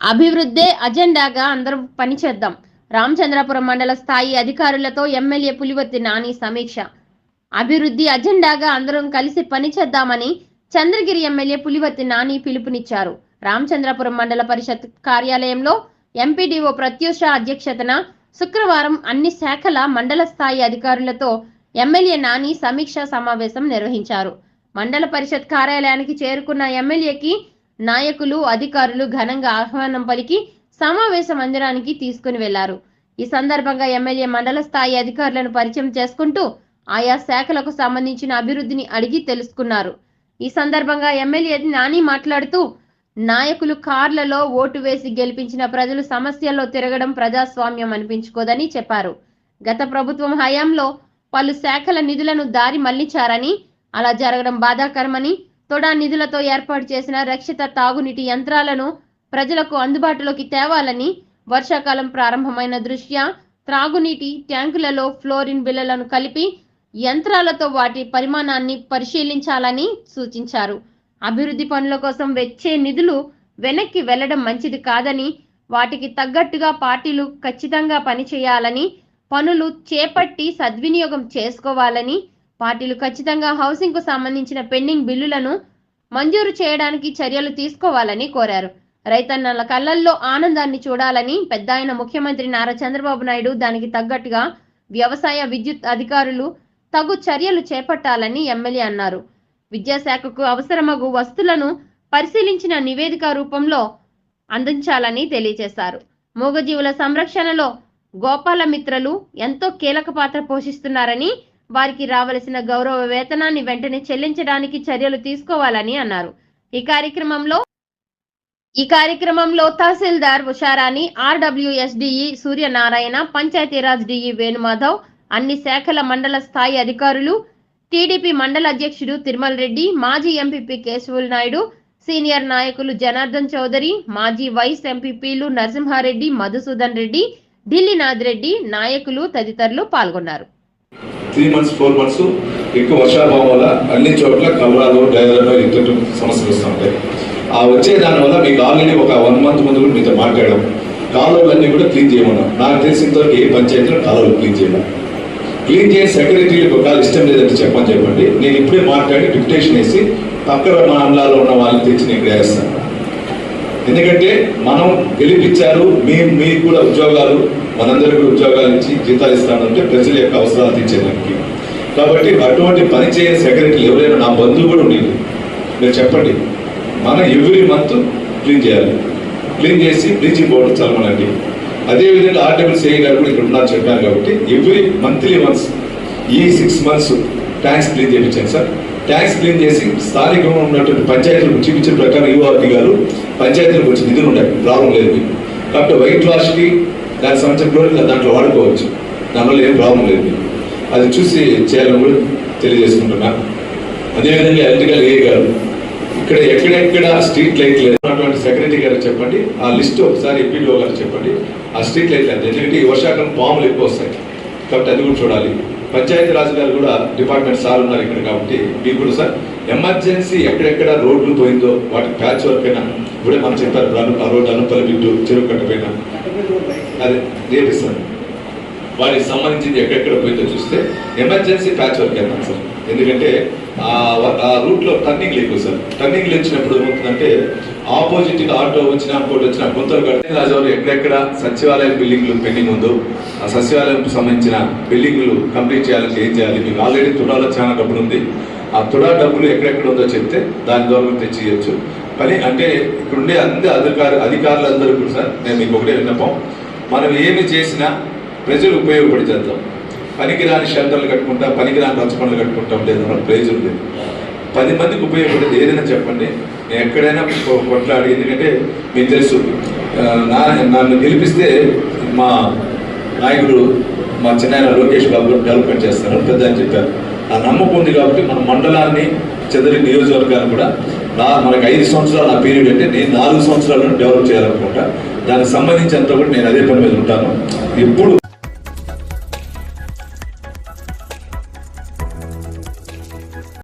అభివృద్ధే అజెండాగా అందరం పనిచేద్దాం రామచంద్రపురం మండల స్థాయి అధికారులతో ఎమ్మెల్యే పులివర్తి నాని సమీక్ష. అభివృద్ధి అజెండాగా అందరం కలిసి పనిచేద్దామని చంద్రగిరి ఎమ్మెల్యే పులివర్తి నాని పిలుపునిచ్చారు. రామచంద్రపురం మండల పరిషత్ కార్యాలయంలో ఎంపీడీఓ ప్రత్యూష అధ్యక్షతన శుక్రవారం అన్ని శాఖల మండల స్థాయి అధికారులతో ఎమ్మెల్యే నాని సమీక్ష సమావేశం నిర్వహించారు. మండల పరిషత్ కార్యాలయానికి చేరుకున్న ఎమ్మెల్యేకి నాయకులు అధికారులు ఘనంగా ఆహ్వానం పలికి సమావేశ మందిరానికి తీసుకుని వెళ్ళారు. ఈ సందర్భంగా ఎమ్మెల్యే మండల స్థాయి అధికారులను పరిచయం చేసుకుంటూ ఆయా శాఖలకు సంబంధించిన అభివృద్ధిని అడిగి తెలుసుకున్నారు. ఈ సందర్భంగా ఎమ్మెల్యే నాని మాట్లాడుతూ నాయకులు కార్లలో ఓటు వేసి గెలిపించిన ప్రజలు సమస్యల్లో తిరగడం ప్రజాస్వామ్యం అనిపించుకోదని చెప్పారు. గత ప్రభుత్వం హయాంలో పలు శాఖల నిధులను దారి మళ్ళించారని అలా జరగడం బాధాకరమని తొడా నిధులతో ఏర్పాటు చేసిన రక్షిత తాగునీటి యంత్రాలను ప్రజలకు అందుబాటులోకి తేవాలని వర్షాకాలం ప్రారంభమైన దృష్ట్యా త్రాగునీటి ట్యాంకులలో ఫ్లోరిన్ బిల్లలను కలిపి యంత్రాలతో వాటి పరిమాణాన్ని పరిశీలించాలని సూచించారు. అభివృద్ధి పనుల కోసం వచ్చే నిధులు వెనక్కి వెళ్ళడం మంచిది కాదని వాటికి తగ్గట్టుగా పార్టీలు ఖచ్చితంగా పనిచేయాలని పనులు చేపట్టి సద్వినియోగం చేసుకోవాలని పార్టీలు ఖచ్చితంగా హౌసింగ్కు సంబంధించిన పెండింగ్ బిల్లులను మంజూరు చేయడానికి చర్యలు తీసుకోవాలని కోరారు. రైతన్నల కళ్ళల్లో ఆనందాన్ని చూడాలని పెద్దాయన ముఖ్యమంత్రి నారా చంద్రబాబు నాయుడు దానికి తగ్గట్టుగా వ్యవసాయ విద్యుత్ అధికారులు తగు చర్యలు చేపట్టాలని ఎమ్మెల్యే అన్నారు. విద్యాశాఖకు అవసరమగు వస్తువులను పరిశీలించిన నివేదిక రూపంలో అందించాలని తెలియజేశారు. మూగజీవుల సంరక్షణలో గోపాల మిత్రలు ఎంతో కీలక పాత్ర పోషిస్తున్నారని వారికి రావలసిన గౌరవ వేతనాన్ని వెంటనే చెల్లించడానికి చర్యలు తీసుకోవాలని అన్నారు. ఈ కార్యక్రమంలో ఈ కార్యక్రమంలో తహసీల్దార్ Usharani R W S D E Suryanarayana Panchayati Raj D E Venumadhav అన్ని శాఖల మండల స్థాయి అధికారులు టీడీపీ మండల అధ్యక్షుడు తిరుమల రెడ్డి మాజీ ఎంపీపీ కేశవుల్ నాయుడు సీనియర్ నాయకులు జనార్దన్ చౌదరి మాజీ వైస్ ఎంపీపీలు నరసింహారెడ్డి మధుసూదన్ రెడ్డి ఢిల్లీనాథ్ రెడ్డి నాయకులు తదితరులు పాల్గొన్నారు. త్రీ మంత్స్ ఫోర్ మంత్స్ ఎక్కువ వర్షాభావం వల్ల అన్ని చోట్ల కవరాలు డైలర్లు ఇటువంటి సమస్యలు వస్తుంటాయి ఆ వచ్చే దానివల్ల మీకు ఆల్రెడీ ఒక వన్ మంత్ ముందు కూడా మీతో మాట్లాడాం. కాలువలన్నీ కూడా క్లీన్ చేయమన్నాం. నాకు తెలిసినంత వరకు ఏ పంచాయతీలో కాలువలు క్లీన్ చేయమని క్లీన్ చేసి సెక్రటరీలకు ఒక ఇష్టం లేదంటే చెప్పని చెప్పండి. నేను ఇప్పుడే మాట్లాడి డిప్యుటేషన్ వేసి పక్కన మండలాల్లో ఉన్న వాళ్ళని తెచ్చి నేను గ్రహిస్తాను. ఎందుకంటే మనం గెలిపించారు మేము మీకు కూడా ఉద్యోగాలు మనందరికీ ఉద్యోగాలు ఇచ్చి జీతాలు ఇస్తానంటే ప్రజల యొక్క అవసరాలు తీర్చేదానికి. కాబట్టి అటువంటి పని చేయని సెక్రటరీలు ఎవరైనా నా బంధువు కూడా ఉండేది మీరు చెప్పండి మనం ఎవ్రీ మంత్ క్లీన్ చేయాలి. క్లీన్ చేసి బ్లీచింగ్ పౌడర్ చల్లమనండి. అదేవిధంగా ఆర్డబ్ల్యూసీఐ గారు కూడా ఇక్కడ ఉన్నారు చెప్పారు కాబట్టి ఎవ్రీ మంత్లీ మంత్స్ ఈ సిక్స్ మంత్స్ ట్యాంక్స్ క్లీన్ చేయించాను సార్. ట్యాంక్స్ క్లీన్ చేసి స్థానికంగా ఉన్నటువంటి పంచాయతీలకు చూపించిన ప్రకారం యువతి గారు పంచాయతీలకు వచ్చి నిధులు ఉన్నాయి ప్రాబ్లం లేదు కాబట్టి వైట్ వాష్కి దాని సంవత్సరం క్లోరిన్ దాంట్లో వాడుకోవచ్చు. దానివల్ల ఏం ప్రాబ్లం లేదు. అది చూసి చేయాలని కూడా తెలియజేసుకుంటున్నా. అదేవిధంగా ఎలక్ట్రికల్ ఏ గారు ఇక్కడ ఎక్కడెక్కడ స్ట్రీట్ లైట్లు ఉన్నటువంటి సెక్రటరీ గారు చెప్పండి ఆ లిస్ట్ ఒకసారి ఎంపీడీఓ గారు చెప్పండి. ఆ స్ట్రీట్ లైట్లు అంటే ఎందుకంటే ఈ వర్షాకాలం పాములు ఎక్కువ వస్తాయి. కాబట్టి అది కూడా చూడాలి. పంచాయతీ రాజు గారు కూడా డిపార్ట్మెంట్ సార్ ఉన్నారు ఇక్కడ కాబట్టి మీరు కూడా సార్ ఎమర్జెన్సీ ఎక్కడెక్కడ రోడ్లు పోయిందో వాటికి ప్యాచ్ వర్క్ అయినా ఇప్పుడే మనం చెప్పారు ఆ రోడ్డు అనుపల్లి బిడ్డు చెరువు కట్టపోయినా అదే నేర్పిస్తాను వారికి సంబంధించింది ఎక్కడెక్కడ పోయిందో చూస్తే ఎమర్జెన్సీ ప్యాచ్ వర్క్ అయినా సార్. ఎందుకంటే ఆ రూట్లో టర్నింగ్ లేవు సార్. టర్నింగ్ వచ్చినప్పుడు ఏమవుతుందంటే ఆపోజిట్ ఆటో వచ్చిన ఇంకోటి వచ్చిన గుంతలు కడితే రాజవారు ఎక్కడెక్కడ సచివాలయం బిల్డింగ్లు పెండింగ్ ఉందో ఆ సచివాలయం సంబంధించిన బిల్డింగ్లు కంప్లీట్ చేయాలంటే ఏం చేయాలి? మీకు ఆల్రెడీ తుడాలో చాలా డబ్బులు ఉంది. ఆ తుడా డబ్బులు ఎక్కడెక్కడ ఉందో చెప్తే దాని ద్వారా తెచ్చి కానీ అంటే ఇక్కడుండే అందరి అధికారు అధికారులందరూ కూడా సార్ నేను మీకు ఒకటే విన్నపం. మనం ఏమి చేసినా ప్రజలు ఉపయోగపడి చేద్దాం పనికిరాని షెల్టర్లు కట్టుకుంటా పనికిరాని రచ్చపనులు కట్టుకుంటాం లేదు మన ప్రయోజనం లేదు. పది మందికి ఉపయోగపడేది ఏదైనా చెప్పండి. నేను ఎక్కడైనా కొట్లాడి ఎందుకంటే మీకు తెలుసు నా నన్ను గెలిపిస్తే మా నాయకుడు మా చిన్న లోకేష్ బాబు డెవలప్మెంట్ చేస్తారు పెద్ద అని చెప్పారు. ఆ నమ్మకం ఉంది కాబట్టి మన మండలాన్ని చెదరి నియోజకవర్గాన్ని కూడా నా మనకి ఐదు సంవత్సరాలు నా పీరియడ్ అంటే నేను నాలుగు సంవత్సరాలను డెవలప్ చేయాలనుకుంటా. దానికి సంబంధించినంత కూడా నేను అదే పని మీద ఉంటాను. ఎప్పుడు